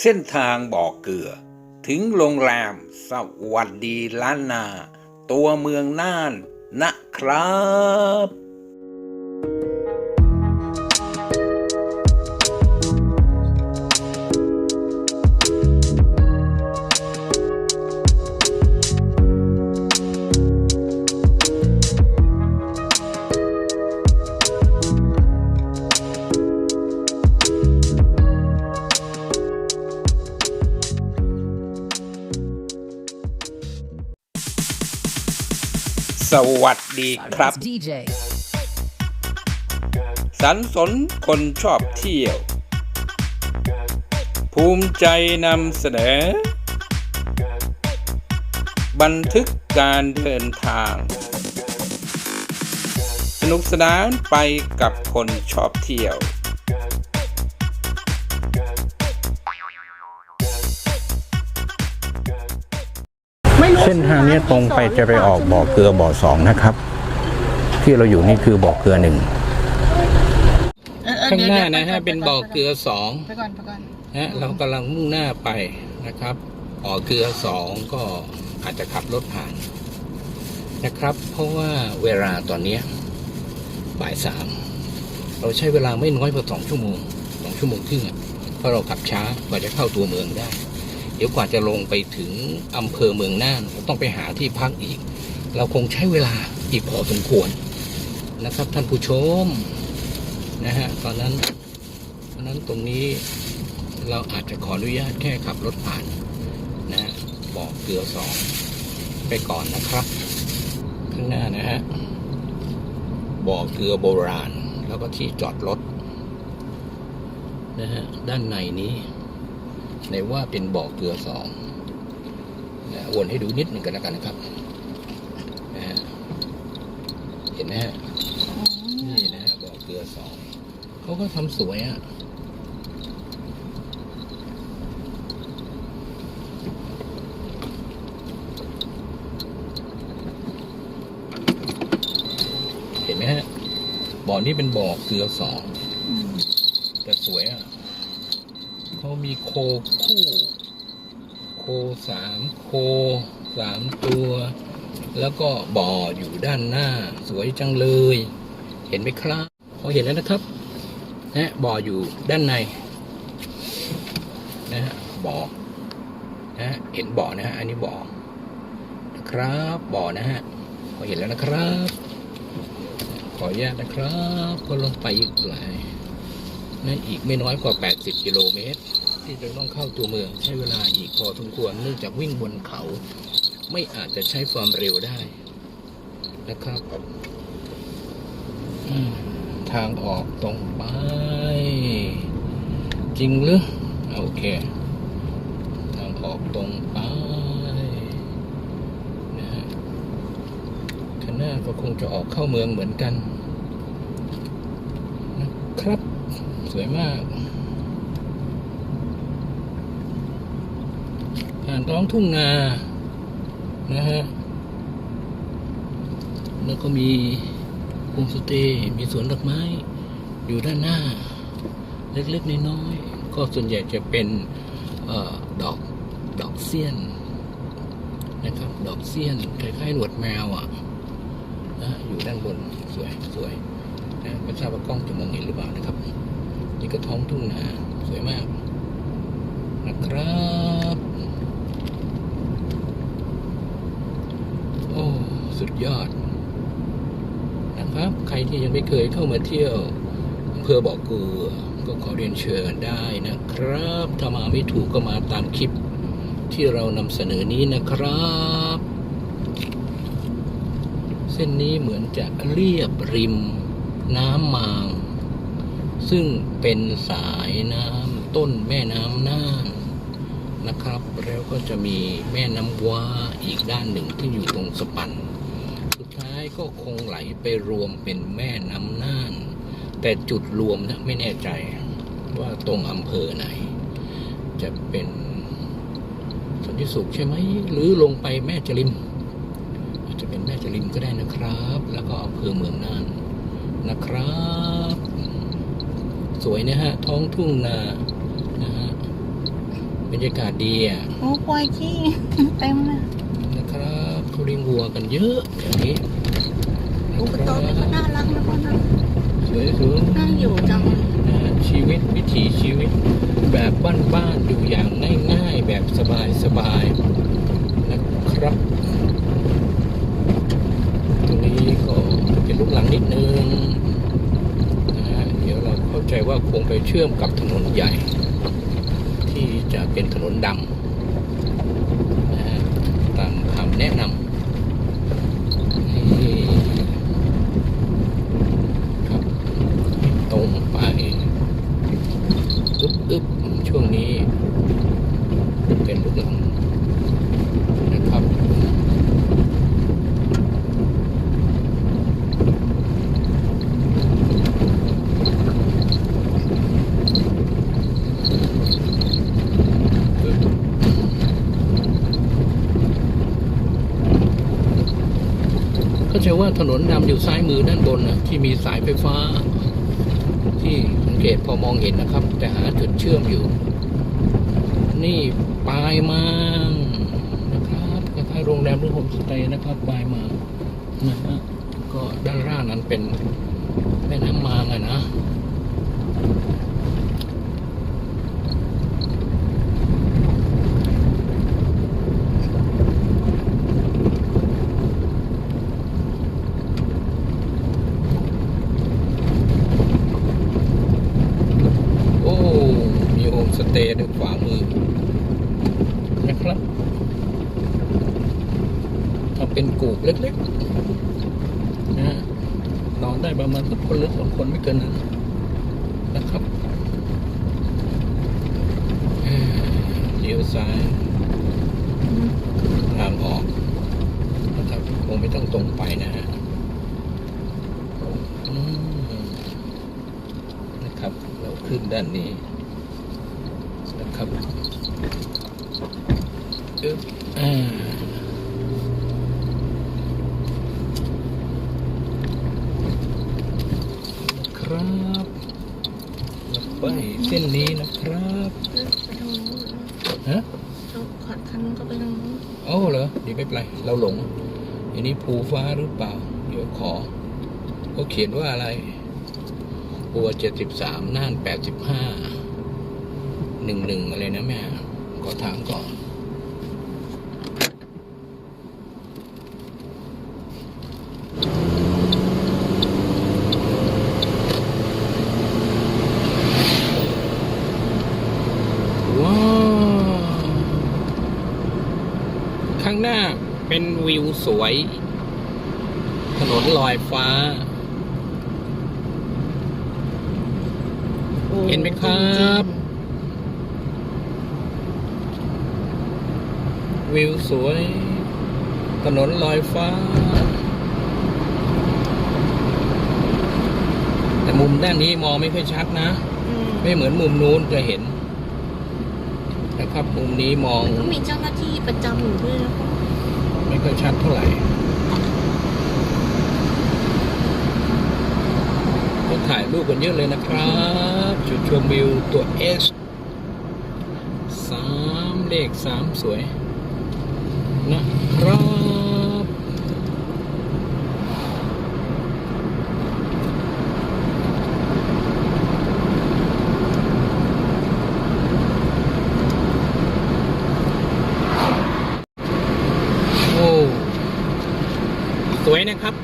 เส้นทางบ่อเกลือ ถึงโรงแรมสวัสดีล้านนา ตัวเมืองน่านนะครับ สวัสดีครับ DJ. สันสนคนชอบเที่ยว ภูมิใจนำเสนอ บันทึกการเดินทาง สนุกสนานไปกับคนชอบเที่ยว เส้นทางเนี้ยตรงไปจะไปออกบ่อเกลือบ่อสองนะครับ ที่เราอยู่นี่คือบ่อเกลือหนึ่งข้างหน้านะฮะเป็นบ่อเกลือสองไปก่อนไปก่อนฮะเรากำลังมุ่งหน้าไปนะครับบ่อเกลือสองก็อาจจะขับรถผ่านนะครับ เพราะว่าเวลาตอนเนี้ยบ่ายสามเราใช้เวลาไม่น้อยกว่าสองชั่วโมงสองชั่วโมงครึ่งอะเพราะเราขับช้ากว่าจะเข้าตัวเมืองได้เดี๋ยวกว่าจะลงไปถึงอำเภอเมืองน่านต้องไปหาที่พักอีก เราคงใช้เวลาอีกพอสมควรนะครับท่านผู้ชมนะฮะตอนนั้นเพราะฉะนั้นตรงนี้เราอาจจะขออนุญาตแค่ขับรถผ่านนะฮะบอกเกลือสองไปก่อนนะครับ ข้างหน้านะฮะบ่อเกลือโบราณ แล้วก็ที่จอดรถนะฮะด้านในนี้ ในว่าเป็นบ่อเกลือสองนะวนให้ดูนิดหนึ่งกันแล้วกันนะครับนะฮะเห็นไหมฮะนี่นะฮะบ่อเกลือสองเขาก็ทำสวยอะเห็นไหมฮะบ่อนี้เป็นบ่อเกลือสองแต่สวยอะ เขามีโคคู่ โคสามโคสามตัว แล้วก็บ่ออยู่ด้านหน้า สวยจังเลย เห็นไหมครับพอเห็นแล้วนะครับนะบ่ออยู่ด้านในนะฮะบ่อนะฮะเห็นบ่อนะฮะอันนี้บ่อนะครับบ่อนะฮะพอเห็นแล้วนะครับ ขออนุญาตนะครับก็ลงไปอีกหลาย นะอีกไม่น้อยกว่า 80 กิโลเมตร ที่จะต้องเข้าตัวเมืองใช้เวลาอีกพอสมควรเนื่องจากวิ่งบนเขา ไม่อาจจะใช้ความเร็วได้นะครับทางออกตรงไป จริงหรือ โอเค ทางออกตรงไปนะฮะข้างหน้าก็คงจะออกเข้าเมืองเหมือนกัน นะครับ สวยมากผ่านท้องทุ่งนา นะฮะ แล้วก็มีโฮมสเตย์มีสวนดอกไม้ อยู่ด้านหน้า เล็กๆน้อยๆก็ส่วนใหญ่จะเป็นออดอกดอกเสี้ยน นะครับ ดอกเสี้ยนคล้ายๆหนวดแมวอะนะอยู่ด้านบนสวยสวยนะไม่ทราบว่ากล้องจะมองเห็นหรือเปล่านะครับ นี่ก็ท้องทุ่งนาสวยมากนะครับโอ้สุดยอด นะครับ ใครที่ยังไม่เคยเข้ามาเที่ยวอำเภอบ่อเกลือก็ขอเรียนเชิญได้นะครับ ถ้ามาไม่ถูกก็มาตามคลิปที่เรานำเสนอนี้นะครับ เส้นนี้เหมือนจะเรียบริมน้ำมาง ซึ่งเป็นสายน้ำต้นแม่น้ำน่านนะครับ แล้วก็จะมีแม่น้ำว้าอีกด้านหนึ่งที่อยู่ตรงสปัน สุดท้ายก็คงไหลไปรวมเป็นแม่น้ำน่าน แต่จุดรวมนะไม่แน่ใจว่าตรงอำเภอไหน จะเป็นสันติสุขใช่ไหม หรือลงไปแม่จริมอาจจะเป็นแม่จริมก็ได้นะครับ แล้วก็อำเภอเมืองน่านนะครับ สวยนะฮะ ท้องทุ่งนานะฮะบรรยากาศดีอะโอ้ควายขี้เต็มเลยนะครับเขาเลี้ยงวัวกันเยอะอย่างนี้โอ้กระโตนี่ก็น่ารักนะพ่อนะสวยสวยน่าอยู่จังเลยนะฮะชีวิตวิถีชีวิตแบบบ้านๆอยู่อย่างง่ายๆ แบบสบายๆนะครับตรงนี้ก็เป็นลูกหลังนิดนึงนะฮะเดี๋ยวเราเข้า ใจว่าคงไปเชื่อมกับถนนใหญ่ ที่จะเป็นถนนดำนะฮะตามคำแนะนำนี่ครับตรงไปอึ๊บอึ๊บช่วงนี้ เป็นลูกหลังนะครับ ก็จะว่า ถนนดำอยู่ซ้ายมือด้านบนนะที่มีสายไฟฟ้า ที่สังเกตพอมองเห็นนะครับ แต่หาจุดเชื่อมอยู่ นี่ปลายมางนะครับคล้ายๆโรงแรมหรือโฮมสเตย์นะครับปลายมางนะฮะก็ด้านล่างนั้นเป็นแม่น้ำมางอะนะ โอ้ มีโฮมสเตย์ด้วยขวามือ นะครับทำ เป็นกูกเล็กๆนะฮะนอนได้ประมาณสักคนหรือสองคนไม่เกินนั้นนะครับเอ่อเลี้ยวซ้ายทางออกนะครับคงไม่ต้องตรงไปนะฮะนะครับ เราขึ้นด้านนี้นะครับอึ๊บอ่านะครับไปเส้นนี้นะครับไปทางนู้นฮะเราขอดคันก็ไปทางนู้นโอ้เหรอเดี๋ยวไม่เป็นไรเราหลงอันนี้ภูฟ้าหรือเปล่า เดี๋ยวขอเขาเขียนว่าอะไรปัวเจ็ดสิบสามน่านแปดสิบห้าหนึ่งหนึ่งอะไรนะแม่ขอถามก่อน ว้าว ข้างหน้า เป็นวิวสวย ถนนลอยฟ้าโอ้เห็นไหมครับ วิวสวย ถนนลอยฟ้า แต่มุมด้านนี้มองไม่ค่อยชัดนะอืมไม่เหมือนมุมนู้นจะเห็นนะครับมุมนี้มอง ก็มีเจ้าหน้าที่ประจำอยู่ด้วยนะพ่อ ไม่ค่อยชัดเท่าไหร่ก็ถ่ายรูปกันเยอะเลยนะครับจุดชมวิวตัว S สามเลขสามสวย นะครับ โอ้ สวย นะครับ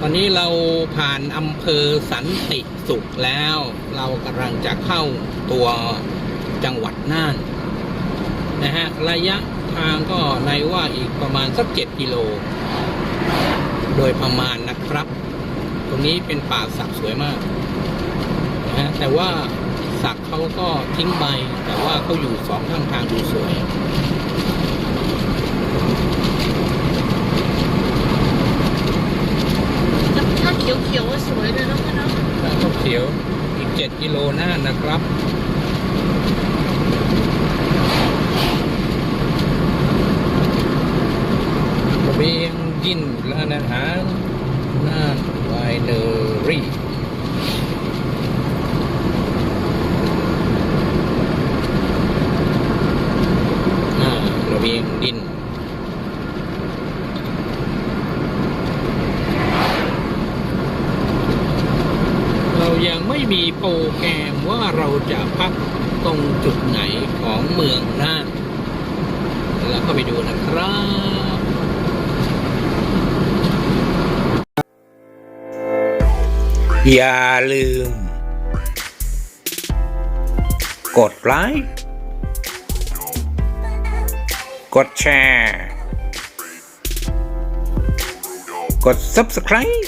ตอนนี้เราผ่านอำเภอสันติสุขแล้ว เรากำลังจะเข้าตัวจังหวัดน่านนะฮะระยะทางก็ในว่าอีกประมาณสักเจ็ดกิโล โดยประมาณนะครับ ตรงนี้เป็นป่าสักสวยมากนะฮะแต่ว่าสักเขาก็ทิ้งใบแต่ว่าเขาอยู่สองข้างทางดูสวย ถ้าเขียวๆว่าสวยเลยนะพ่อเนาะ ทางข้าวเขียวอีก 7 กิโลหน้านะครับเบียงยินร้านอาหารน่านไวเดินอรี่ เวียงดิน เรายังไม่มีโปรแกรมว่าเราจะพักตรงจุดไหนของเมืองน่าน แล้วก็ไปดูนะครับอย่าลืม กดไลค์กดแชร์ กด Subscribe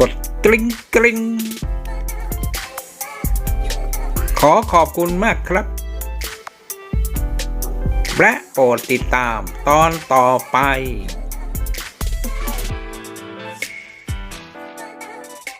กดกริ๊งกริ๊งขอขอบคุณมากครับ และโปรดติดตามตอนต่อไป